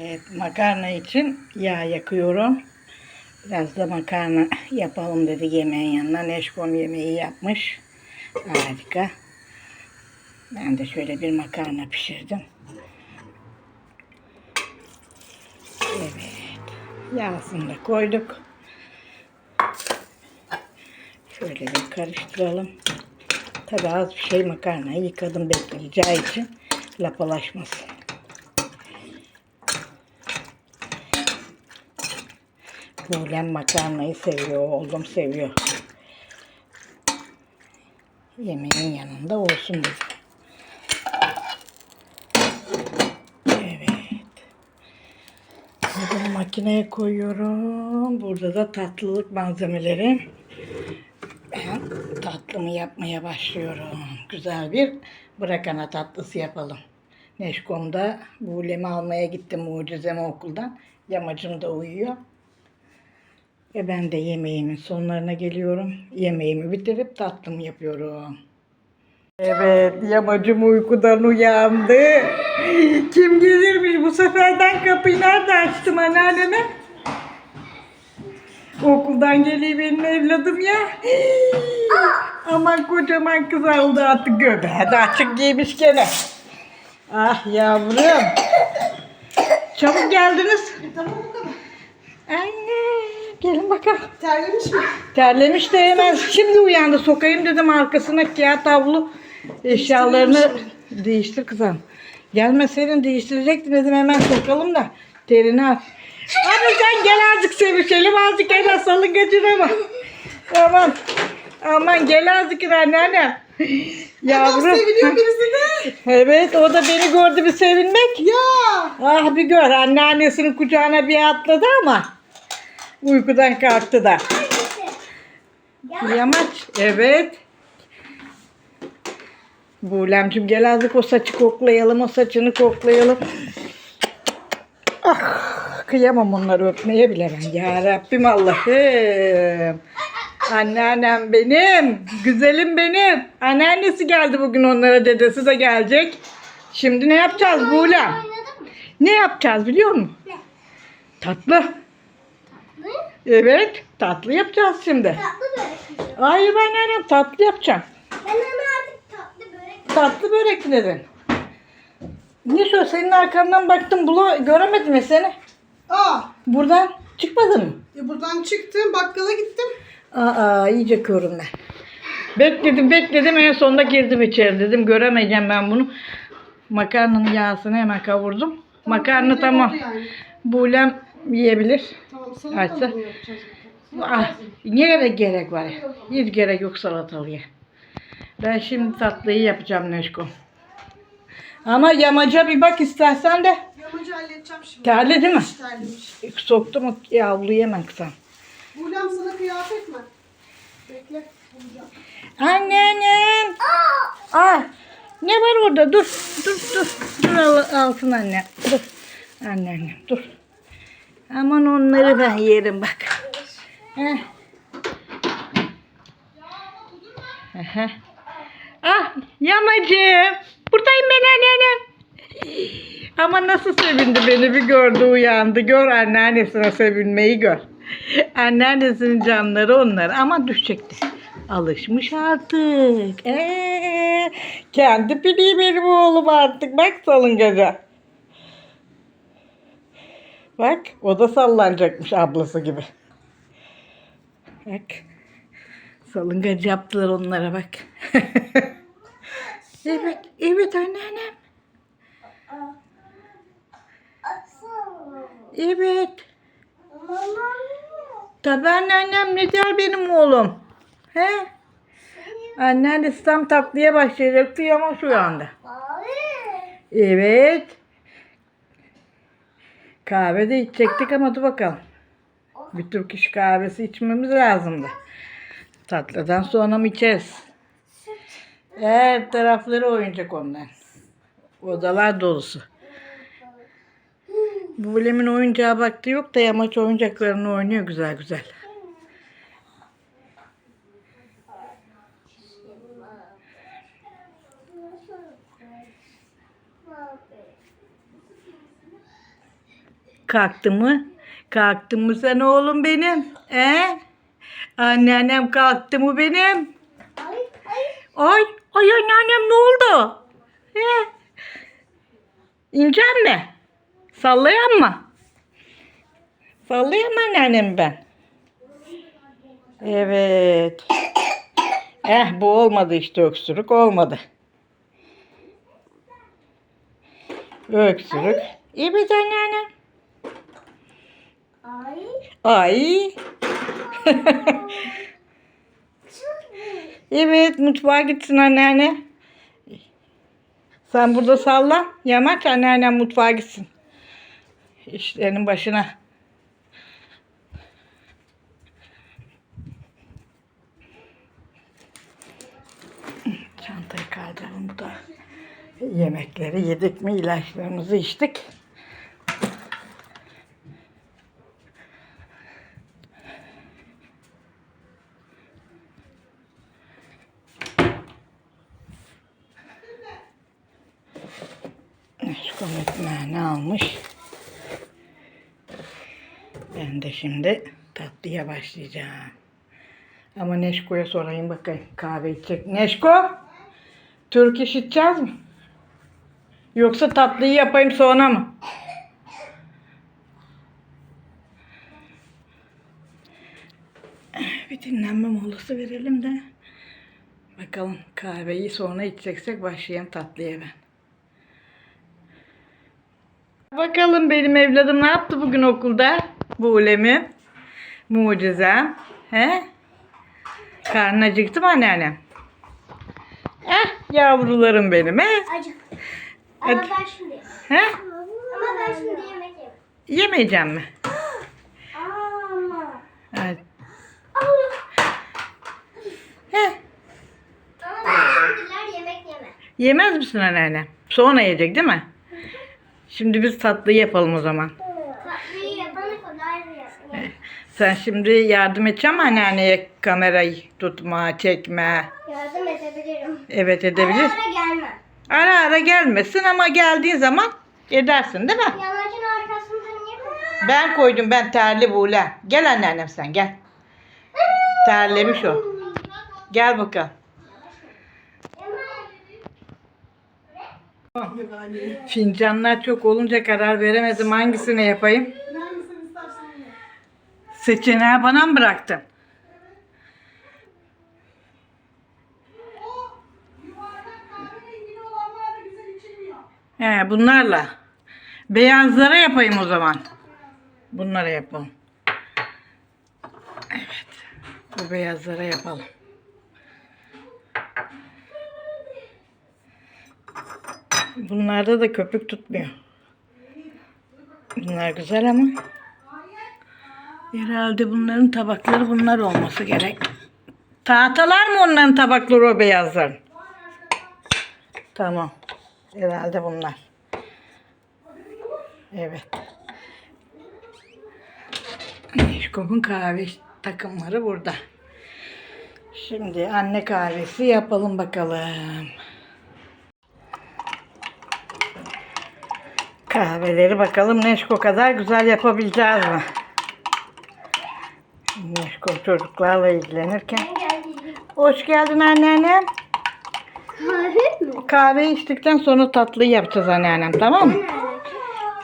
Evet, makarna için yağ yakıyorum. Biraz da makarna yapalım dedi yemeğin yanına. Neşkom yemeği yapmış. Harika. Ben de şöyle bir makarna pişirdim. Evet. Yağsını da koyduk. Şöyle bir karıştıralım. Tabii az bir şey makarnayı yıkadım bekleyeceği için lapalaşmasın. Buğlem makarnayı seviyor, oğlum seviyor. Yemeğin yanında olsun dedi. Evet. Bunu makineye koyuyorum. Burada da tatlılık malzemelerim. Ben tatlımı yapmaya başlıyorum. Güzel bir bırakana tatlısı yapalım. Neşkom'da buğlemi almaya gittim mucizemi okuldan. Yamacım da uyuyor. Ve ben de yemeğimin sonlarına geliyorum. Yemeğimi bitirip tatlımı yapıyorum. Evet, yamacım uykudan uyandı. Kim gelirmiş bu seferden kapıyı nerede açtım anneanneme? Okuldan geliyor benim evladım ya. Aman kocaman kız aldı artık göbeği de açık giymiş gene. Ah yavrum. Çabuk geldiniz. Tamam bu kadar. Anne gelin bakalım. Terlemiş mi? Terlemiş de hemen şimdi uyandı. Sokayım dedim arkasına kağıt havlu eşyalarını değiştir kızım. Gelmeseydin değiştirecektin dedim hemen sokalım da terini al. Ama sen gel azıcık sevişelim azıcık el salın kaçırama. Aman aman gel azıcık anneanne. Yavrum. Yavrum. seviniyor birisi de. Evet o da beni gördü bir sevinmek. Ya. Ah bir gör anneannesinin kucağına bir atladı ama uykudan kalktı da. Yamaç evet. Buğlemcim gel azıcık o saçı koklayalım o saçını koklayalım. Ah kıyamam onları öpmeye bile ben. Ya Rabbim Allah'ım. Anneannem benim. Güzelim benim. Anneannesi geldi bugün onlara dedesi de gelecek. Şimdi ne yapacağız Buğlem? Ne yapacağız biliyor musun? Tatlı. Evet, tatlı yapacağız şimdi. Tatlı börek yiyorum. Hayır ben annem tatlı yapacağım. Ben ona artık tatlı börek Tatlı börek dedin. Niye şu senin arkandan baktım bulu göremedim ya seni. Aa. Buradan çıkmadın mı? E buradan çıktım bakkala gittim. Aa iyice körüm ben. Bekledim bekledim en sonunda girdim içeri dedim göremeyeceğim ben bunu. Makarnanın yağsını hemen kavurdum. Makarna Öyle tamam. oldu Yani. Buğlem yiyebilir. Açsa. salata mı yapacağız? Ah, niye de gerek var ya? Hiç gerek yok salatalığa. Ben şimdi tatlıyı yapacağım Neşko. Ama yamaca bir bak istersen de. Yamacı halledeceğim şimdi. Terli değil mi? Hiç terlemiş. Soktu mu yavruyu hemen kızım. Buğlem sana kıyafet mi? Bekle. bulacağım. Anneannem. Ah, ne var orada? Dur, dur, dur. Dur al, alsın anne. Dur. Anneannem dur. Aman onları ben yerim bak. Heh. Aha. Ah yamacım. Buradayım ben anneannem. Ama nasıl sevindi beni bir gördü uyandı. Gör anneannesine sevinmeyi gör. Anneannesinin canları onlar ama düşecekti. Alışmış artık. Ee, kendi biliyor benim oğlum artık. Bak salıngaca. Bak o da sallanacakmış ablası gibi. Bak. Salıngacı yaptılar onlara bak. evet, evet anneannem. Evet. Tabii anneannem ne der benim oğlum? He? Anneannesi tam tatlıya başlayacaktı ama şu anda. Evet. Kahve de içecektik ama dur bakalım. Bir Türk iş kahvesi içmemiz lazımdı. Tatlıdan sonra mı içeriz? Her tarafları oyuncak onlar. Odalar dolusu. Bu Bulem'in oyuncağı baktı yok da yamaç oyuncaklarını oynuyor güzel güzel. Kalktı mı? Kalktı mı sen oğlum benim? He? Anneannem kalktı mı benim? Ay ay. Ay, ay anneannem ne oldu? He? İnecek mi? Sallayan mı? Sallayan mı anneannem ben? Evet. Eh bu olmadı işte öksürük olmadı. Öksürük. Evet anneannem. Ay. Ay. evet mutfağa gitsin anneanne. Sen burada salla. Yamaç anneannem mutfağa gitsin. İşlerinin başına. Çantayı kaldıralım da. Yemekleri yedik mi ilaçlarımızı içtik. Neşkom ekmeğini almış. Ben de şimdi tatlıya başlayacağım. Ama Neşko'ya sorayım bakayım kahve içecek. Neşko! Türk iş mi? Yoksa tatlıyı yapayım sonra mı? Bir dinlenme molası verelim de. Bakalım kahveyi sonra içeceksek başlayalım tatlıya ben. Bakalım benim evladım ne yaptı bugün okulda? Bu ulemi. Mucize. He? Karnın acıktı mı anneannem? Eh yavrularım benim he? Acık. Ama Hadi. ben şimdi. He? Ama ben şimdi yemek yemem. Yemeyeceğim mi? Ama. Evet. Ama He? ben şimdiler yemek yemem. Yemez misin anneanne? Sonra yiyecek değil mi? Şimdi biz tatlıyı yapalım o zaman. Tatlıyı yapana kadar yapayım. Sen şimdi yardım edeceksin mi anneanneye kamerayı tutma, çekme? Yardım edebilirim. Evet edebilir. Ara ara gelmem. Ara ara gelmesin ama geldiğin zaman edersin değil mi? Yamacın arkasında niye koydun? Ben koydum ben terli buğle. Gel anneannem sen gel. Terlemiş o. Gel bakalım. Fincanlar çok olunca karar veremedim hangisini yapayım. Seçeneği bana mı bıraktın? He bunlarla. Beyazlara yapayım o zaman. Bunlara yapalım. Evet. Bu beyazlara yapalım. Bunlarda da köpük tutmuyor. Bunlar güzel ama herhalde bunların tabakları bunlar olması gerek. Tahtalar mı onların tabakları o beyazların? Tamam. Herhalde bunlar. Evet. Neşkom'un kahve takımları burada. Şimdi anne kahvesi yapalım bakalım. Kahveleri bakalım Neşko kadar güzel yapabileceğiz mi? Neşko çocuklarla ilgilenirken. Hoş geldin anneannem. Kahve mi? Kahve içtikten sonra tatlıyı yapacağız anneannem tamam mı?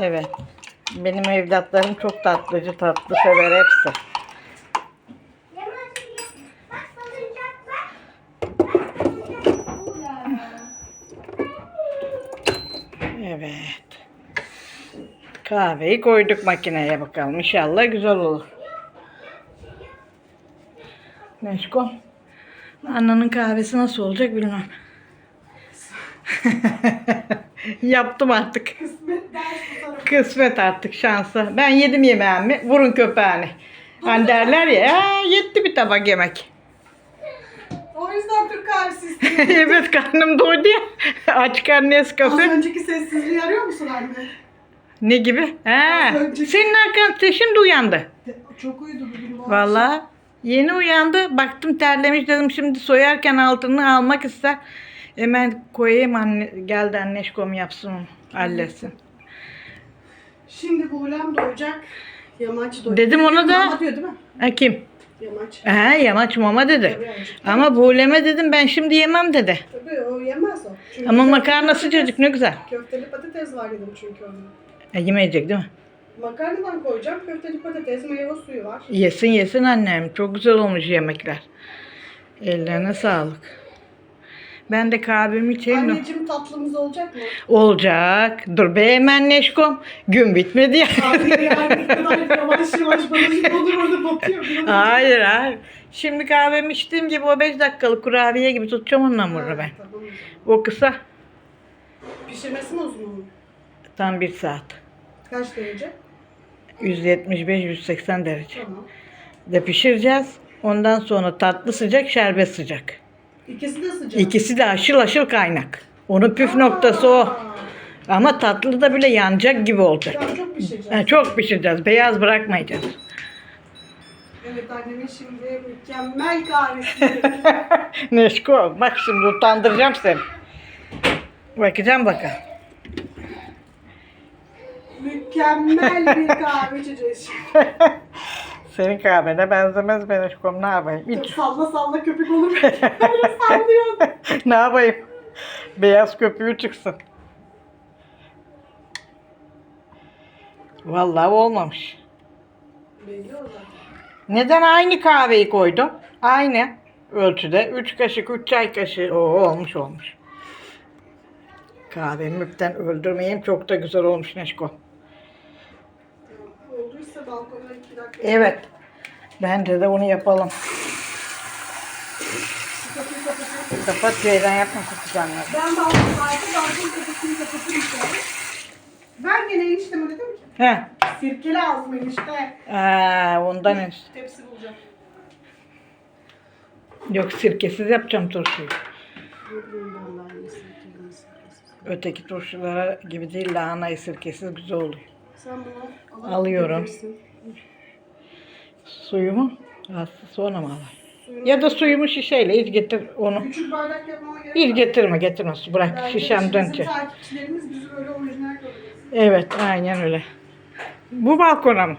Evet. Benim evlatlarım çok tatlıcı tatlı sever hepsi. Evet. Kahveyi koyduk makineye bakalım. İnşallah güzel olur. Neşko. Annanın kahvesi nasıl olacak bilmem. Yaptım artık. Kısmet artık şansa. Ben yedim yemeğimi. Vurun köpeğini. Hani derler ya "Aa, yetti bir tabak yemek. O yüzden Türk kahvesi istiyorum. evet karnım doydu ya. Aç karnı Az Nescafe. önceki sessizliği arıyor musun anne? Ne gibi? He. Önceki- Senin arkan şimdi uyandı. Çok uyudu bugün. Vallahi yeni uyandı. Baktım terlemiş dedim şimdi soyarken altını almak ister. Hemen koyayım anne geldi anneşkom yapsın onu halletsin. Şimdi Buğlem doyacak. Yamaç doyacak. Dedim ona da- Mama diyor değil mi? Ha kim? Yamaç. Ha yamaç mama dedi. Tabii. Ama buğuleme dedim ben şimdi yemem dedi. Tabii o yemez o. Çünkü Ama köfteli makarna patates- sıcacık ne güzel. Köfteli patates var dedim çünkü onun. E, yemeyecek değil mi? Makarnadan koyacağım. Köfteli patates, meyve suyu var. Yesin yesin annem. Çok güzel olmuş yemekler. Ellerine sağlık. Ben de kahvemi içeyim de. Anneciğim tatlımız olacak mı? Olacak. Dur be hemen Neşkom. Gün bitmedi ya. Kahveyi yani kadar yavaş yavaş bana olur orada batıyor. Bir an önce- hayır hayır. Şimdi kahvemi içtiğim gibi o 5 dakikalık kurabiye gibi tutacağım onun hamurunu ben. Tamam. o kısa. Pişirmesi mi uzun mu? Tam bir saat. Kaç derece? 175-180 derece. Tamam. De pişireceğiz. Ondan sonra tatlı sıcak, şerbet sıcak. İkisi de sıcak. İkisi de aşıl aşıl kaynak. Onun püf noktası o. Aa, Ama tatlı da bile yanacak gibi olacak. Çok pişireceğiz. Ha, çok pişireceğiz. Beyaz bırakmayacağız. Evet annemin şimdi mükemmel kahvesi. Neşko bak şimdi utandıracağım seni. Bakacağım bakalım. Mükemmel bir kahve içeceğiz. Senin kahvene benzemez be Neşkom ne yapayım? Hiç. Salla salla köpük olur. Böyle sallıyor. ne yapayım? Beyaz köpüğü çıksın. Vallahi olmamış. Belli o zaten. Neden aynı kahveyi koydum? Aynı ölçüde. 3 kaşık, 3 çay kaşığı. Oo, olmuş olmuş. Kahvemi müpten öldürmeyeyim. Çok da güzel olmuş Neşko. Olduysa balkona iki dakika. Evet. Bence de onu yapalım. Kapıyı. Kapat şeyden yapma kutucanları. Ben balkona arka balkon kapısını kapatayım şöyle. Ben gene enişteme dedim ki He. sirke lazım enişte. Aa, ondan en- Tepsi bulacağım. Yok sirkesiz yapacağım turşuyu. Sirkesiz. Öteki turşulara gibi değil lahanayı sirkesiz güzel oluyor. Sen bunu Alıyorum. Suyumu aslında sonra mı alayım? Ya da suyumu şişeyle hiç getir onu. Küçük bardak yapmama gerek var. getirme getirme su bırak Belki şişem bizim dönce. takipçilerimiz bizi böyle orijinal kabul etsin. Evet aynen öyle. Bu balkona mı?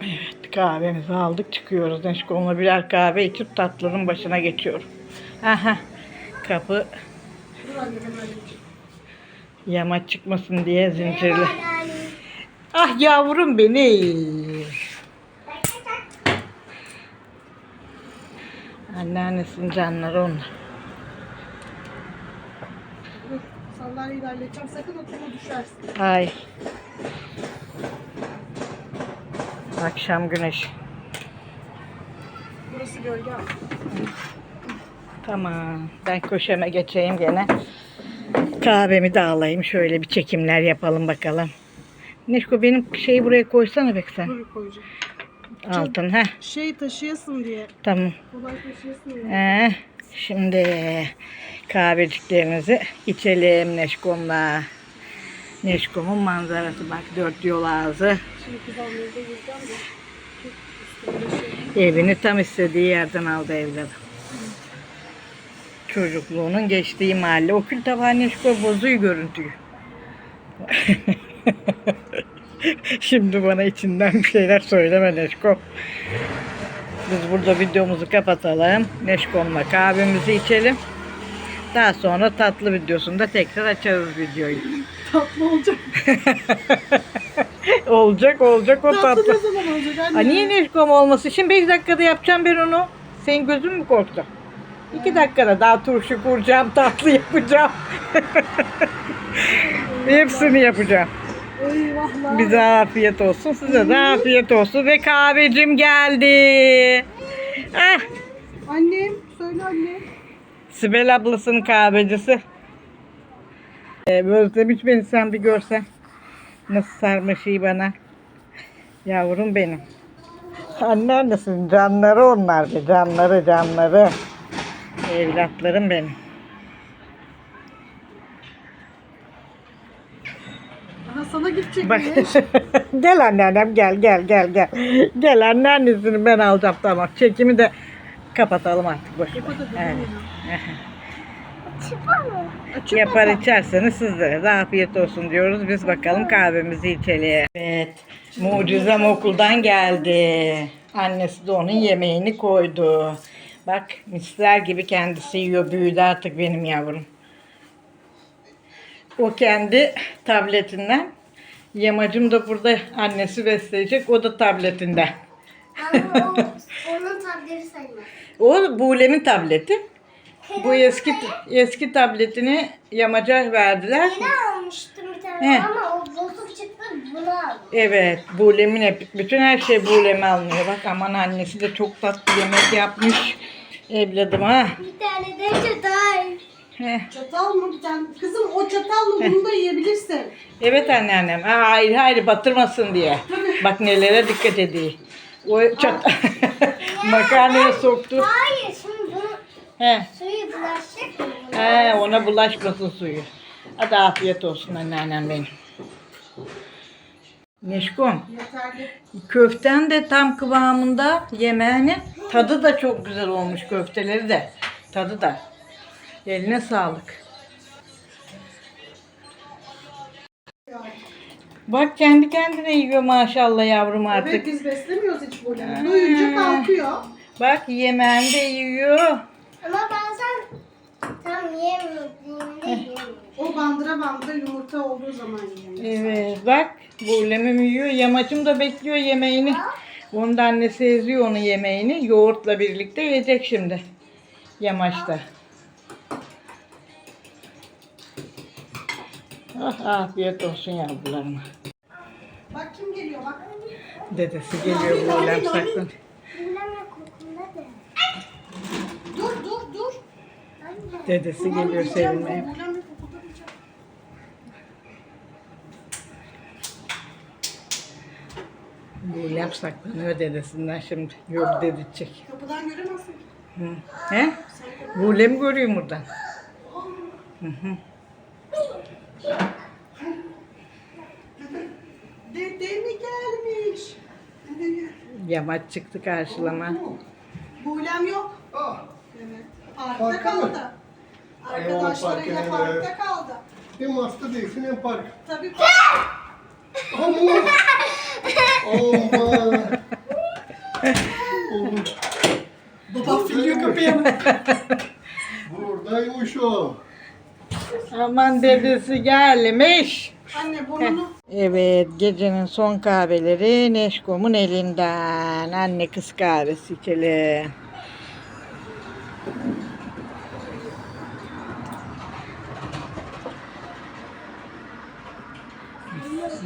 Evet, kahvemizi aldık çıkıyoruz. Neşkom'la birer kahve içip tatlının başına geçiyorum. Aha kapı Dur anne ben halledeceğim. Yamaç çıkmasın diye zincirli. Ah yavrum benim. Anneannesinin canları onlar. De halledeceğim. Sakın oturma düşersin. Ay. Akşam güneş. Burası gölge ama. Tamam. Ben köşeme geçeyim gene. Kahvemi de alayım. Şöyle bir çekimler yapalım bakalım. Neşko benim şeyi buraya koysana bek sen. Koyacağım. Altın ha. Şey taşıyasın diye. Tamam. Kolay taşıyasın diye. Ee, şimdi kahveciklerimizi içelim Neşkom'la. Neşkom'un manzarası bak dört yol ağzı. Şey. Evini tam istediği yerden aldı evladım. Çocukluğunun geçtiği mahalle. O kül tabağı Neşko bozuyor görüntüyü. Şimdi bana içinden bir şeyler söyleme Neşko. Biz burada videomuzu kapatalım. Neşkom'la kahvemizi içelim. Daha sonra tatlı videosunda tekrar açarız videoyu. Tatlı olacak. olacak olacak o Tatlı tatlı. ne zaman olacak anne? Aa, niye Neşkom olması? Şimdi 5 dakikada yapacağım ben onu. Senin gözün mü korktu? 2 dakikada daha turşu kuracağım, tatlı yapacağım. Hepsini yapacağım. Eyvahlar. Bize afiyet olsun, size de afiyet olsun. Ve kahvecim geldi. Ah, Annem söyle anne. Sibel ablasının kahvecisi. Ee, özlemiş beni sen bir görsen. Nasıl sarmış iyi bana. Yavrum benim. Anneannesin canları onlar be canları canları. Evlatlarım benim. Aha sana gidecek Bak. gel anneannem gel gel gel gel. Gel anneannesini ben alacağım tamam. Çekimi de kapatalım artık boş ver. Evet. Açık Yapar baba. içerseniz sizlere de afiyet olsun diyoruz. Biz bakalım kahvemizi içelim. Evet. Mucizem okuldan geldi. Annesi de onun yemeğini koydu. Bak misler gibi kendisi yiyor. Büyüdü artık benim yavrum. O kendi tabletinden. Yamacım da burada annesi besleyecek. O da tabletinden. Ama o, onun tableti sayılmaz. O Buğlem'in tableti. Bu eski eski tabletini yamaca verdiler. Yeni almıştım bir tane He. ama o bozuk çıktı bunu aldım. Evet, Buğlem'in hep, bütün her şey Buğlem'e alınıyor. Bak aman annesi de çok tatlı yemek yapmış. Evladım ha. Bir tane de çatal. Heh. Çatal mı bir tane? Kızım o çatalla bunu da yiyebilirsin. Evet anneannem. Aa, hayır hayır batırmasın diye. Bak nelere dikkat edeyim. O çat makarnaya soktu. Hayır şimdi bunu He. suyu bulaşacak mı? He, ona bulaşmasın suyu. Hadi afiyet olsun anneannem benim. Neşkom, köften de tam kıvamında yemeğinin tadı da çok güzel olmuş köfteleri de. Tadı da. Eline sağlık. Bak kendi kendine yiyor maşallah yavrum Evet artık. biz beslemiyoruz hiç böyle. Duyunca kalkıyor. Bak yemeğini de yiyor. Ama tam yiyemiyorum. O bandıra bandıra yumurta olduğu zaman yiyor. Evet bak buğulemim yiyor. Yamacım da bekliyor yemeğini. Onun da annesi eziyor onun yemeğini. Yoğurtla birlikte yiyecek şimdi. Yamaçta. Ah, afiyet olsun yavrularıma. Bak kim geliyor bak. Dedesi geliyor buğulem saklan. Bilmem ne kokumda da. Dur dur dur. Anne. Dedesi geliyor sevinmeye. Kokudamayacak. Buğulem saklanıyor dedesinden şimdi. Yok dedirtecek. Kapıdan göremezsin. Hı. He? Buğulem görüyor buradan. Dede mi gelmiş? Dede. Yamaç çıktı karşılama. Buğlem yok. Evet. Parkta Parkta mı? kaldı. Arkadaşlarıyla parka parkta kaldı. Hem hasta değilsin hem park. Tabii Ama. Aman. Oğlum, baba filiyor mı? Buradaymış o. Aman dedesi gelmiş. Anne burnunu Evet, gecenin son kahveleri Neşkom'un elinden. Anne kız kahvesi içelim.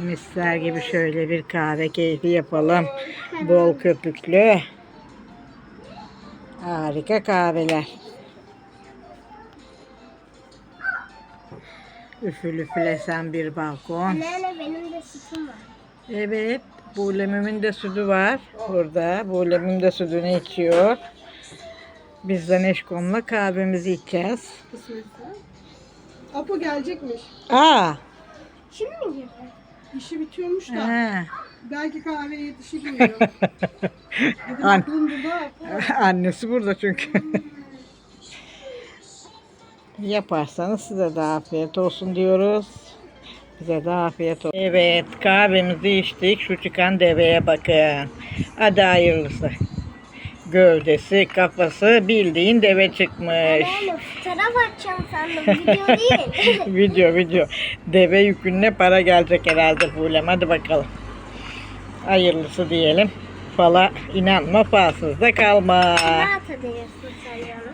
Misler gibi şöyle bir kahve keyfi yapalım. Bol köpüklü. Harika kahveler. Üfül üflesen bir balkon. Anneanne benim de sütüm var. Evet, Buğulem'imin de sütü var burada. Buğulem'im de sütünü içiyor. Biz de Neşkom'la kahvemizi içeceğiz. kısmetse. Apo gelecekmiş. Aa, Şimdi mi girdi? İşi bitiyormuş da. he. Belki kahveye yetişir. Dedim An- aklım burada Apo. Annesi burada çünkü. Yaparsanız size de afiyet olsun diyoruz. Bize de afiyet olsun. Evet kahvemizi içtik. Şu çıkan deveye bakın. Hadi hayırlısı. Gövdesi, kafası bildiğin deve çıkmış. Anneanne fotoğraf atacağım sandım. Video değil. video video. Deve yükününe para gelecek herhalde Fulem. Hadi bakalım. Hayırlısı diyelim. Fala inanma falsız da kalma. ne atabilirsin sen?